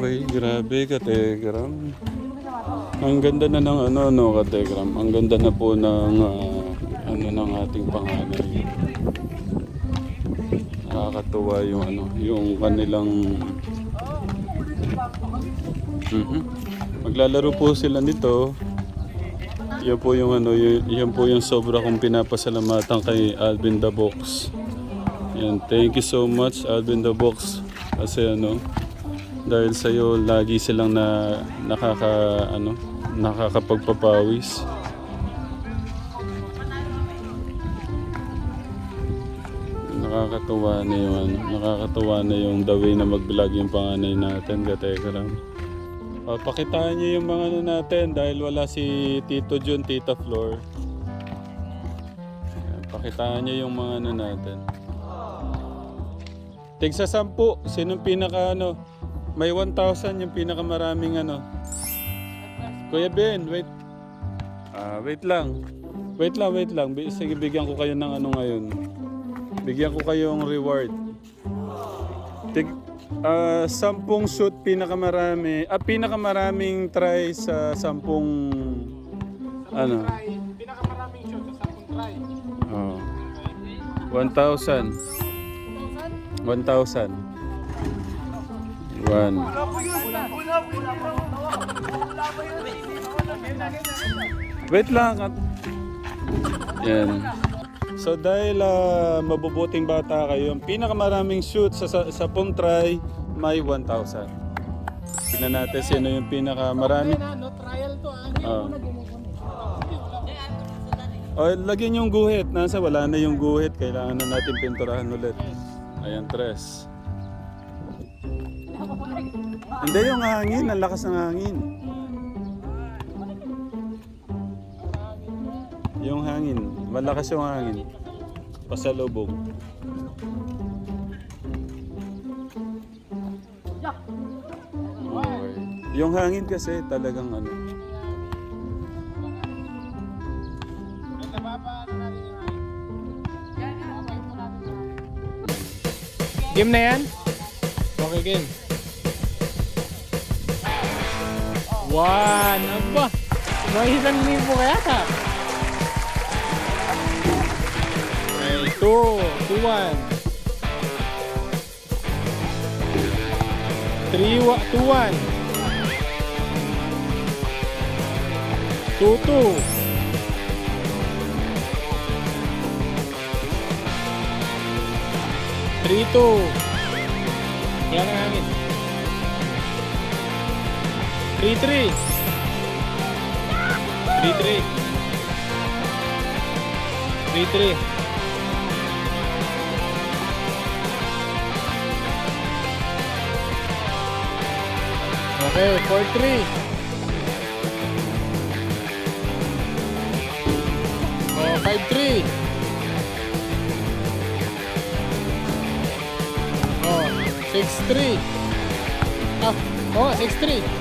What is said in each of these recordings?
Okay, grabe kategram. Ang ganda na ng ano, ano kategram. Ang ganda na po ng ah, ano ng ating panganay. Nakakatuwa yung ano, yung kanilang Mhm. Maglalaro po sila nito. Yan po yung ano, y- yan po yung sobra kong pinapasalamatan kay Alvin the Box. Yan, thank you so much Alvin the Box. Kasi ano, dahil sa iyo lagi silang na nakaka ano, nakakapagpapawis. Nakakatuwa na yung ano, nakakatuwa na yung the way na mag-vlog yung panganay natin, Katekram. Uh, pakitaan niyo yung mga ano natin dahil wala si Tito Jun, Tita Flor. Pakitaan niyo yung mga ano natin. Tig sa sampu, sinong pinaka ano? May 1,000 yung pinakamaraming ano. Kuya Ben, wait. Ah, wait lang. Wait lang, wait lang. Sige, bigyan ko kayo ng ano ngayon. Bigyan ko kayong reward. Tig, ah, sampung shoot pinakamarami. Ah, pinakamaraming try sa sampung ano? Pinakamaraming shot sa sapong try. Oh. 1,000. 1,000. One. Wait lang. at- Yan. So dahil ah, mabubuting bata kayo, yung pinakamaraming shoot sa, sa, sa pong try, may 1,000. Tignan natin sino yung pinakamarami. No trial to ah. Hindi Ah. ako na gumugunin. O, lagyan yung guhit. Nasa wala na yung guhit. Kailangan na natin pinturahan ulit. Ayan, tres. Hindi yung hangin. Ang lakas ng hangin. Yung hangin. Malakas yung hangin. Pasalubong. Okay. Yung hangin kasi talagang ano. Game na yan? Okay, game. One. Aba. May isang libo kaya ka. Okay, two. Two, one. Three, wa- two, one. Two, two. Three, two. Wala na hangin. Three, three. Three, three. Three, three. Okay, four, three. Oh, five, three. Oh, 6-3. Ah, oh, 6-3.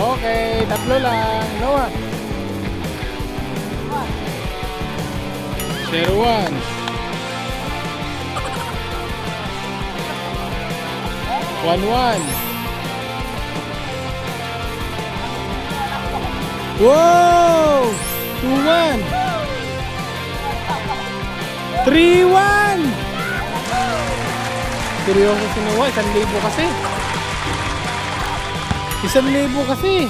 Okay, tatlo lang. Noah. Zero one. One one. Whoa! Two one. Three one. Seryoso si Noah, isang libo kasi. Isang libo kasi.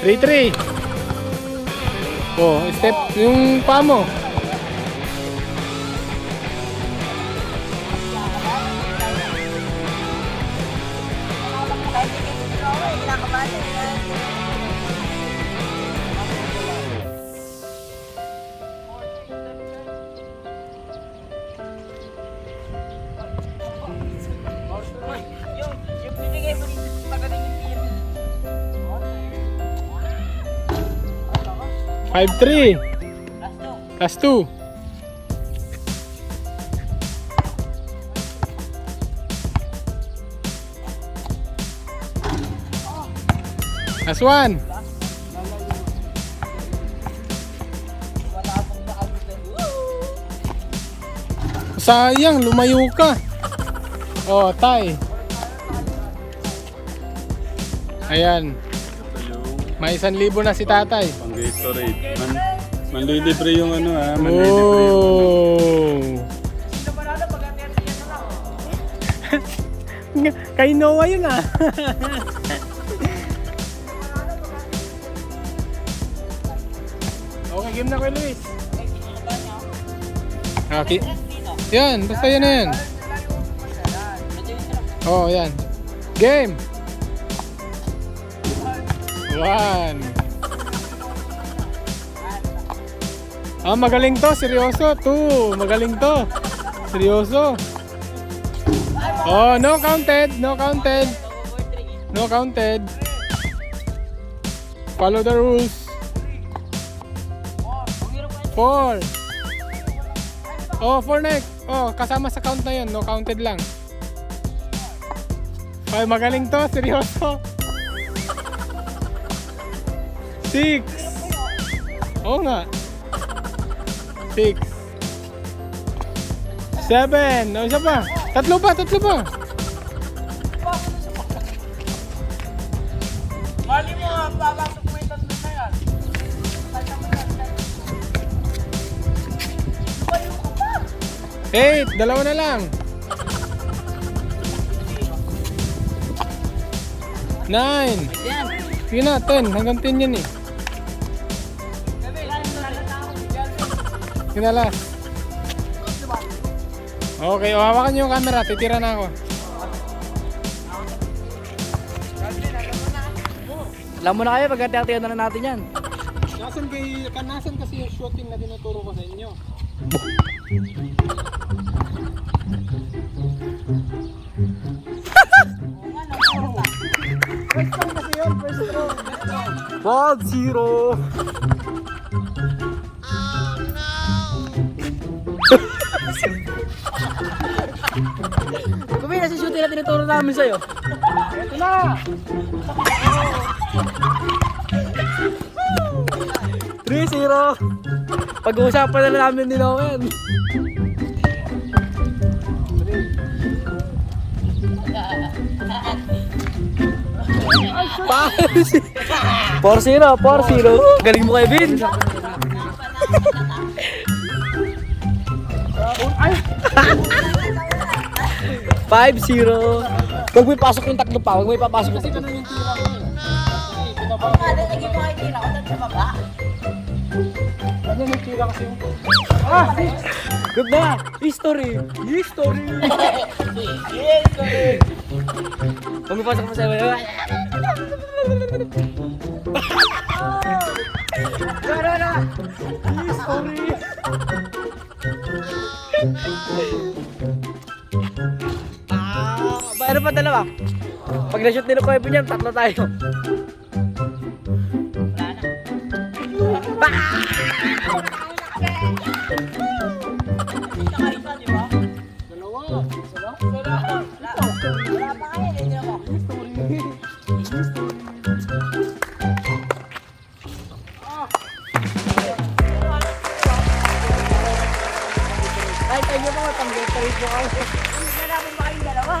Three, three. Oh, step yung pa Five, three. Last two. Last two. Last one. Wala akong naabutan. Woo! Sayang, lumayo ka. Oh, tay. Ayan, may isang libo na si tatay. pang Gatorade. Man, manlilibre yung ano ha. Manlilibre yung Oh! Kay Noah yun ah. okay, game na kay Luis. Okay. Yan, basta yan na yan. Oh, yan. Game! One. Ah, magaling to. Seryoso. Two. Magaling to. Seryoso. Oh, no counted. No counted. No counted. Follow the rules. Four. Oh, four next. Oh, kasama sa count na yun. No counted lang. Ay, magaling to. Seryoso. Six. Oo nga. Six. Seven. O, isa pa. Tatlo pa, tatlo pa. Mali mo, ah, papasok mo yung tatlo na yan. Eight. Dalawa na lang. Nine. Sige na, ten. Hanggang ten yan eh. Sige na last. Okay, o hawakan niyo yung camera. Titira na ako. Alam mo na kayo, pagkatiyan na lang natin yan. Nasaan kay kanasan kasi yung shooting na tinuturo ko sa inyo? Five zero. Kumi, nasa shooting na tinuturo namin sa'yo. Ito na! 3-0! Pag-uusapan na namin din ako yan. Four zero, four zero. Galing mo, Kevin. Five zero. Huwag mo ipasok yung tatlo pa. Huwag mo ipapasok yung tatlo. Ano yung tira kasi yung... Good na. History. History. Huwag mo ipasok mo sa'yo. Gara na. History. Ah, ba- ano pa dalawa? Pag na-shoot nila ko niyan, tatlo tayo. Kahit tayo pa, pang-gate po kami. Maglalaban pa kayong dalawa?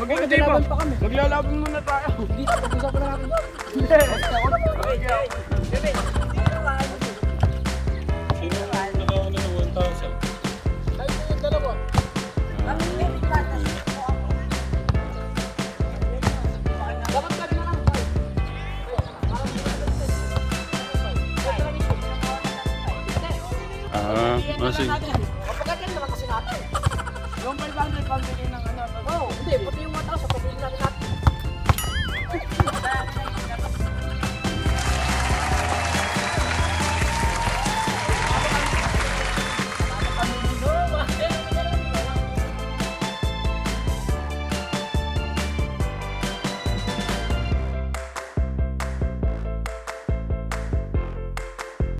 Maglalaban pa kami. Maglalaban muna tayo. Dito, pag-usapan na natin. Hindi. Sino Sige. Kapagatan naman kasi natin. Yung 500 pambili ng ano.